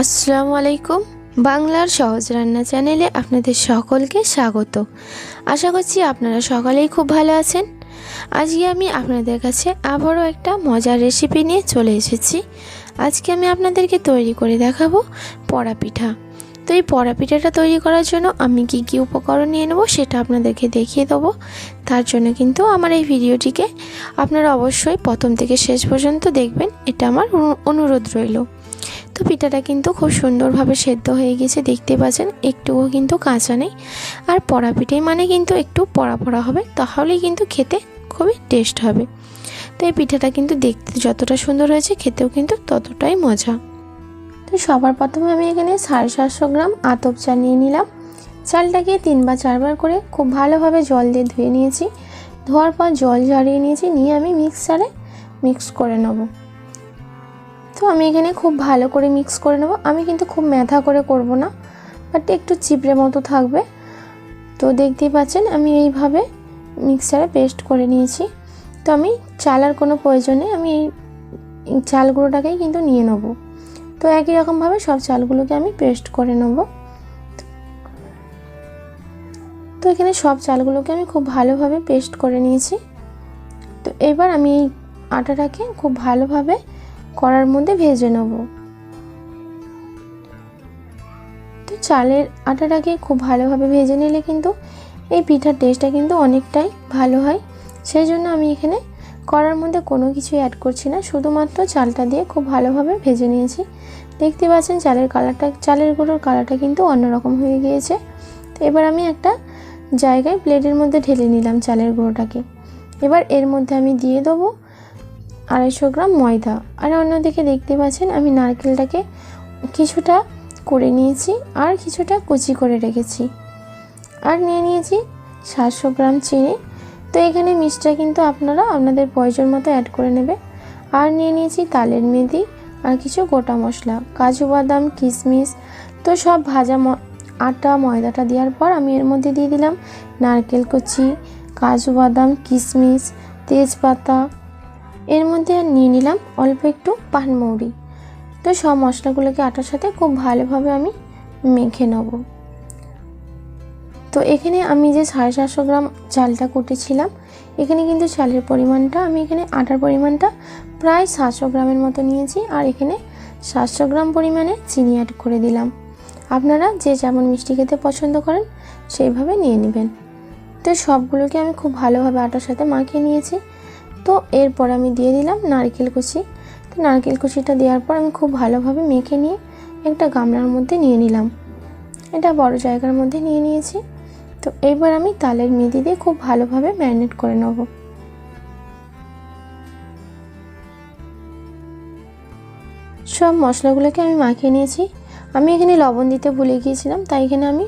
আসসালামু আলাইকুম বাংলার সহজ রান্না চ্যানেলে আপনাদের সকলকে স্বাগত। আশা করছি আপনারা সকালেই খুব ভালো আছেন। আজকে আমি আপনাদের কাছে আবারও একটা মজার রেসিপি নিয়ে চলে এসেছি। আজকে আমি আপনাদেরকে তৈরি করে দেখাবো পড়া পিঠা। তো এই পড়া পিঠাটা তৈরি করার জন্য আমি কি কি উপকরণ নিয়ে নেব সেটা আপনাদেরকে দেখিয়ে দেবো। তার জন্য কিন্তু আমার এই ভিডিওটিকে আপনারা অবশ্যই প্রথম থেকে শেষ পর্যন্ত দেখবেন। এটা আমার অনুরোধ রইল। তো পিঠাটা কিন্তু খুব সুন্দরভাবে সেদ্ধ হয়ে গেছে, দেখতে পাচ্ছেন? একটুও কিন্তু কাঁচা নেই। আর পড়া পিঠে মানে কিন্তু একটু পড়া পড়া হবে, তাহলেই কিন্তু খেতে খুবই টেস্ট হবে। তো এই পিঠাটা কিন্তু দেখতে যতটা সুন্দর হয়েছে, খেতেও কিন্তু ততটাই মজা। তো সবার প্রথমে আমি এখানে সাড়ে সাতশো গ্রাম আতপ চাল নিয়ে নিলাম। চালটাকে তিন বা চারবার করে খুব ভালোভাবে জল দিয়ে ধুয়ে নিয়েছি। ধোয়ার পর জল ঝরিয়ে নিয়েছি, নিয়ে আমি মিক্সারে মিক্স করে নেব। তো আমি এখানে খুব ভালো করে মিক্স করে নেব। আমি কিন্তু খুব ম্যাথা করে করব না বাট একটু চিপড়ে মতো থাকবে। তো দেখতেই পাচ্ছেন, আমি এইভাবে মিক্সারে পেস্ট করে নিয়েছি। তো আমি চালার কোনো প্রয়োজনে আমি এই চালগুলোটাকেই কিন্তু নিয়ে নেব। তো একই রকমভাবে সব চালগুলোকে আমি পেস্ট করে নেব। তো এখানে সব চালগুলোকে আমি খুব ভালোভাবে পেস্ট করে নিয়েছি। তো এবার আমি এই আটাটাকে খুব ভালোভাবে কড়ার মধ্যে ভেজে নেব। তো চালের আটাটাকে খুব ভালোভাবে ভেজে নিলে কিন্তু এই পিঠার টেস্টটা কিন্তু অনেকটাই ভালো হয়। সেই জন্য আমি এখানে কড়ার মধ্যে কোনো কিছু অ্যাড করছি না, শুধুমাত্র চালটা দিয়ে খুব ভালোভাবে ভেজে নিয়েছি। দেখতে পাচ্ছেন চালের কালারটা চালের গুঁড়োর কালারটা কিন্তু অন্যরকম হয়ে গিয়েছে। তো এবার আমি একটা জায়গায় প্লেটের মধ্যে ঢেলে নিলাম চালের গুঁড়োটাকে। এবার এর মধ্যে আমি দিয়ে দেবো আড়াইশো গ্রাম ময়দা। আর অন্যদিকে দেখতে পাচ্ছেন, আমি নারকেলটাকে কিছুটা করে নিয়েছি আর কিছুটা কুচি করে রেখেছি। আর নিয়ে নিয়েছি সাতশো গ্রাম চিনি। তো এখানে মিষ্টিটা কিন্তু আপনারা আপনাদের প্রয়োজন মতো অ্যাড করে নেবে আর নিয়ে নিয়েছি তালের মেদি আর কিছু গোটা মশলা, কাজু বাদাম, কিশমিশ। তো সব ভাজা ম, আটা, ময়দাটা দেওয়ার পর আমি এর মধ্যে দিয়ে দিলাম নারকেল কুচি, কাজু বাদাম, কিশমিশ, তেজপাতা এর মধ্যে নিয়ে নিলাম অল্প একটু পানমৌরি তো সব মশলাগুলোকে আটার সাথে খুব ভালোভাবে আমি মেখে নেব। তো এখানে আমি যে সাড়ে সাতশো গ্রাম চালটা কুটেছিলাম, এখানে কিন্তু চালের পরিমাণটা, আমি এখানে আটার পরিমাণটা প্রায় সাতশো গ্রামের মতো নিয়েছি আর এখানে সাতশো গ্রাম পরিমাণে চিনি অ্যাড করে দিলাম। আপনারা যে যেমন মিষ্টি খেতে পছন্দ করেন, সেইভাবে নিয়ে নেবেন। তো সবগুলোকে আমি খুব ভালোভাবে আটার সাথে মাখিয়ে নিয়েছি। তো এরপর আমি দিয়ে দিলাম নারকেল কুচি। তো নারকেল কুচিটা দেওয়ার পর আমি খুব ভালোভাবে মেখে নিয়ে একটা গামলার মধ্যে নিয়ে নিলাম। এটা বড় জায়গার মধ্যে নিয়ে নিয়েছি। তো এবার আমি তালের মেদি দিয়ে খুব ভালোভাবে ম্যারিনেট করে নেব। সব মশলাগুলোকে আমি মাখিয়ে নিয়েছি। আমি এখানে লবণ দিতে ভুলে গিয়েছিলাম, তাই এখানে আমি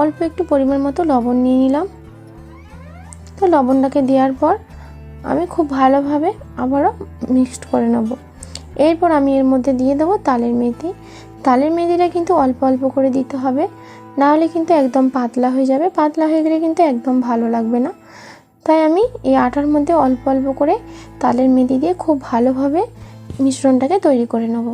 অল্প একটু পরিমাণ মতো লবণ নিয়ে নিলাম। তো লবণটাকে দেওয়ার পর আমি খুব ভালোভাবে আবারও মিক্সড করে নেব। এরপর আমি এর মধ্যে দিয়ে দেবো তালের মেথি। তালের মেথিটা কিন্তু অল্প অল্প করে দিতে হবে, নাহলে কিন্তু একদম পাতলা হয়ে যাবে। পাতলা হয়ে গেলে কিন্তু একদম ভালো লাগবে না। তাই আমি এই আটার মধ্যে অল্প অল্প করে তালের মেথি দিয়ে খুব ভালোভাবে মিশ্রণটাকে তৈরি করে নেব।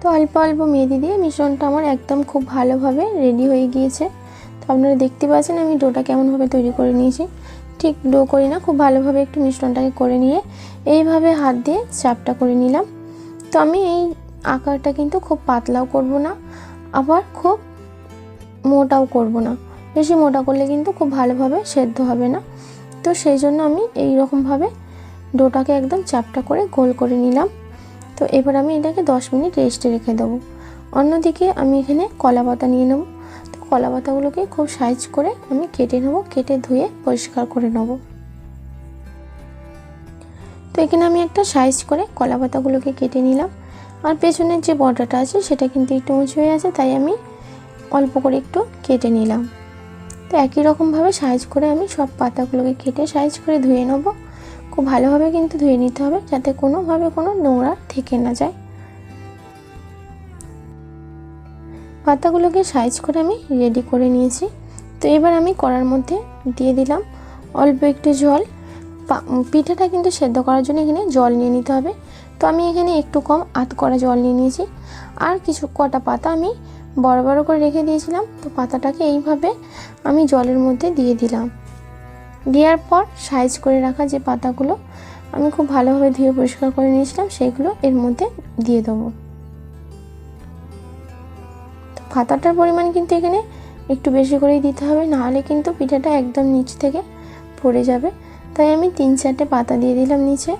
তো অল্প অল্প মেহেদি দিয়ে মিশ্রণটা আমার একদম খুব ভালোভাবে রেডি হয়ে গিয়েছে। তো আপনারা দেখতে পাচ্ছেন আমি ডোটা কেমনভাবে তৈরি করে নিয়েছি। ঠিক ডো করি না, খুব ভালোভাবে একটু মিশ্রণটাকে করে নিয়ে এইভাবে হাত দিয়ে চাপটা করে নিলাম। তো আমি এই আকারটা কিন্তু খুব পাতলাও করব না, আবার খুব মোটাও করব না। বেশি মোটা করলে কিন্তু খুব ভালোভাবে সেদ্ধ হবে না। তো সেই জন্য আমি এই রকমভাবে ডোটাকে একদম চাপটা করে গোল করে নিলাম। তো এবার আমি এটাকে দশ মিনিট রেস্টে রেখে দেবো। অন্যদিকে আমি এখানে কলা পাতা নিয়ে নেব। কলা পাতাগুলোকে খুব সাইজ করে আমি কেটে নেব, কেটে ধুয়ে পরিষ্কার করে নেব। তো এখানে আমি একটা সাইজ করে কলা পাতাগুলোকে কেটে নিলাম। আর পেছনের যে বর্ডারটা আছে সেটা কিন্তু একটু উঁচু হয়ে আছে, তাই আমি অল্প করে একটু কেটে নিলাম। তো একই রকমভাবে সাইজ করে আমি সব পাতাগুলোকে কেটে সাইজ করে ধুয়ে নেব। খুব ভালোভাবে কিন্তু ধুয়ে নিতে হবে যাতে কোনোভাবে কোনো নোংরা থেকে না যায়। পাতাগুলোকে সাইজ করে আমি রেডি করে নিয়েছি। তো এবার আমি কড়ার মধ্যে দিয়ে দিলাম অল্প একটু জল। পিঠাটা কিন্তু সেদ্ধ করার জন্য এখানে জল নিয়ে নিতে হবে। তো আমি এখানে একটু কম আধ করা জল নিয়ে নিয়েছি। আর কিছু কটা পাতা আমি বড় বড় করে রেখে দিয়েছিলাম। তো পাতাটাকে এইভাবে আমি জলের মধ্যে দিয়ে দিলাম। দেওয়ার পর সাইজ করে রাখা যে পাতাগুলো আমি খুব ভালোভাবে ধুয়ে পরিষ্কার করে নিয়েছিলাম, সেগুলো এর মধ্যে দিয়ে দেবো। তো পাতাটার পরিমাণ কিন্তু এখানে একটু বেশি করেই দিতে হবে, নাহলে কিন্তু পিঠাটা একদম নিচ থেকে পড়ে যাবে। তাই আমি তিন চারটে পাতা দিয়ে দিলাম নিচে।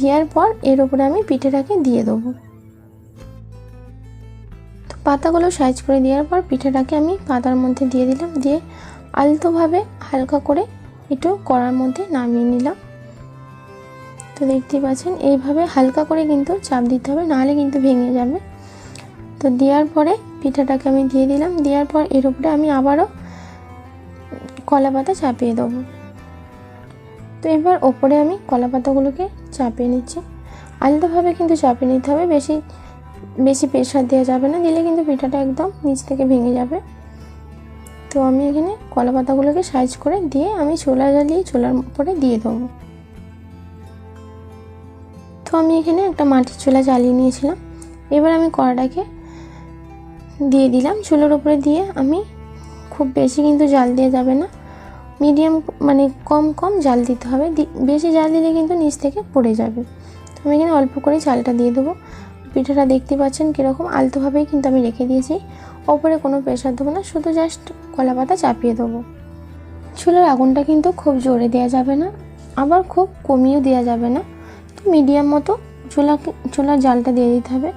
দেওয়ার পর এর উপরে আমি পিঠেটাকে দিয়ে দেবো। তো পাতাগুলো সাইজ করে দেওয়ার পর পিঠেটাকে আমি পাতার মধ্যে দিয়ে দিলাম, দিয়ে আলতোভাবে হালকা করে একটু কড়ার মধ্যে নামিয়ে নিলাম। তো দেখতেই পাচ্ছেন, এইভাবে হালকা করে কিন্তু চাপ দিতে হবে, নাহলে কিন্তু ভেঙে যাবে। তো দেওয়ার পরে পিঠাটাকে আমি দিয়ে দিলাম। দেওয়ার পর এর উপরে আমি আবারও কলা পাতা চাপিয়ে দেবো। তো এবার ওপরে আমি কলা পাতাগুলোকে চাপিয়ে নিচ্ছি। আলাদাভাবে কিন্তু চাপিয়ে নিতে হবে, বেশি বেশি প্রেশার দেওয়া যাবে না, দিলে কিন্তু পিঠাটা একদম নিচ থেকে ভেঙে যাবে। তো আমি এখানে কলা পাতাগুলোকে সাইজ করে দিয়ে আমি চোলা জ্বালিয়ে চোলার উপরে দিয়ে দেবো। তো আমি এখানে একটা মাটির চুলা জ্বালিয়ে নিয়েছিলাম। এবার আমি কড়াটাকে দিয়ে দিলাম চুলোর উপরে দিয়ে আমি খুব বেশি কিন্তু জাল দেওয়া যাবে না। মিডিয়াম মানে কম কম জাল দিতে হবে। বেশি জাল দিলে কিন্তু নিচ থেকে পড়ে যাবে। তো আমি এখানে অল্প করে চালটা দিয়ে দেবো। পিঠাটা দেখতে পাচ্ছেন কীরকম আলতোভাবেই কিন্তু আমি রেখে দিয়েছি। ওপরে কোনো প্রেশার দেবো না, শুধু জাস্ট কলা পাতা চাপিয়ে দেবো। চুলার আগুনটা কিন্তু খুব জোরে দেওয়া যাবে না, আবার খুব কমিয়েও দেওয়া যাবে না। তো মিডিয়াম মতো চুলাকে চুলার জালটা দিয়ে দিতে হবে।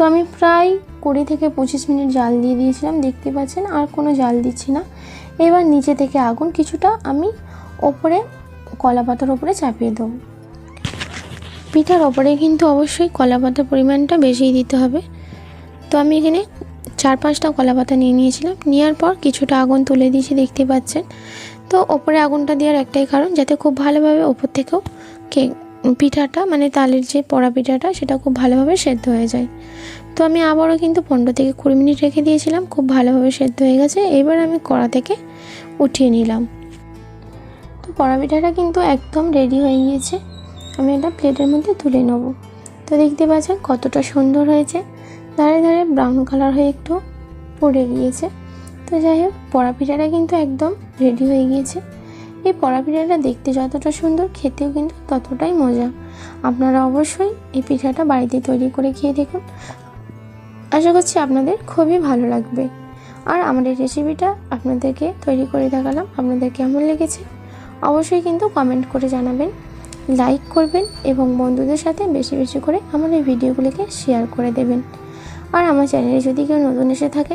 তো আমি প্রায় কুড়ি থেকে পঁচিশ মিনিট জাল দিয়ে দিয়েছিলাম, দেখতে পাচ্ছেন, আর কোনো জাল দিচ্ছি না। এবার নিচে থেকে আগুন কিছুটা আমি ওপরে, কলা পাতার ওপরে চাপিয়ে দেবো। পিঠার ওপরে কিন্তু অবশ্যই কলা পাতার পরিমাণটা বেশিই দিতে হবে। তো আমি এখানে চার পাঁচটা কলা পাতা নিয়ে নিয়েছিলাম। নেওয়ার পর কিছুটা আগুন তুলে দিয়েছি, দেখতে পাচ্ছেন। তো ওপরে আগুনটা দেওয়ার একটাই কারণ, যাতে খুব ভালোভাবে ওপর থেকেও কে পিঠাটা মানে তালের যে পড়া পিঠাটা, সেটা খুব ভালোভাবে সেদ্ধ হয়ে যায়। তো আমি আবারও কিন্তু পনেরো থেকে কুড়ি মিনিট রেখে দিয়েছিলাম, খুব ভালোভাবে সেদ্ধ হয়ে গেছে। এবার আমি কড়া থেকে উঠিয়ে নিলাম। তো পড়া পিঠাটা কিন্তু একদম রেডি হয়ে গিয়েছে। আমি এটা প্লেটের মধ্যে তুলে নেব। তো দেখতে পাচ্ছেন কতটা সুন্দর হয়েছে। ধারে ধারে ব্রাউন কালার হয়ে একটু পড়ে গিয়েছে। তো যাই হোক পড়া পিঠাটা কিন্তু একদম রেডি হয়ে গিয়েছে। এই পড়া পিঠাটা দেখতে যতটা সুন্দর, খেতেও কিন্তু ততটাই মজা। আপনারা অবশ্যই এই পিঠাটা বাড়িতে তৈরি করে খেয়ে দেখুন। আশা করছি আপনাদের খুবই ভালো লাগবে। আর আমার এই রেসিপিটা আপনাদেরকে তৈরি করে দেখালাম, আপনাদের কেমন লেগেছে অবশ্যই কিন্তু কমেন্ট করে জানাবেন লাইক করবেন এবং বন্ধুদের সাথে বেশি বেশি করে আমার এই ভিডিওগুলিকে শেয়ার করে দেবেন। আর আমার চ্যানেলে যদি কেউ নতুন এসে থাকে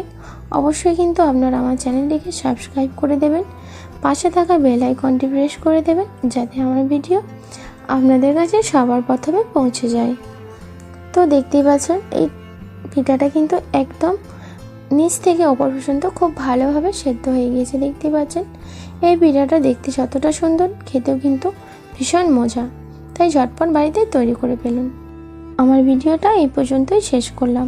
অবশ্যই কিন্তু আপনারা আমার চ্যানেলটিকে সাবস্ক্রাইব করে দেবেন, পাশে থাকা বেল আইকনটি প্রেস করে দেবেন যাতে আমার ভিডিও আপনাদের কাছে সবার প্রথমে পৌঁছে যায়। তো দেখতেই পাচ্ছেন, এই পিঠাটা কিন্তু একদম নিচ থেকে ওপর পর্যন্ত খুব ভালোভাবে সেদ্ধ হয়ে গিয়েছে দেখতে পাচ্ছেন। এই পিঠাটা দেখতে যতটা সুন্দর, খেতেও কিন্তু ভীষণ মজা। তাই ঝটপট বাড়িতে তৈরি করে ফেলুন। আমার ভিডিওটা এই পর্যন্তই শেষ করলাম।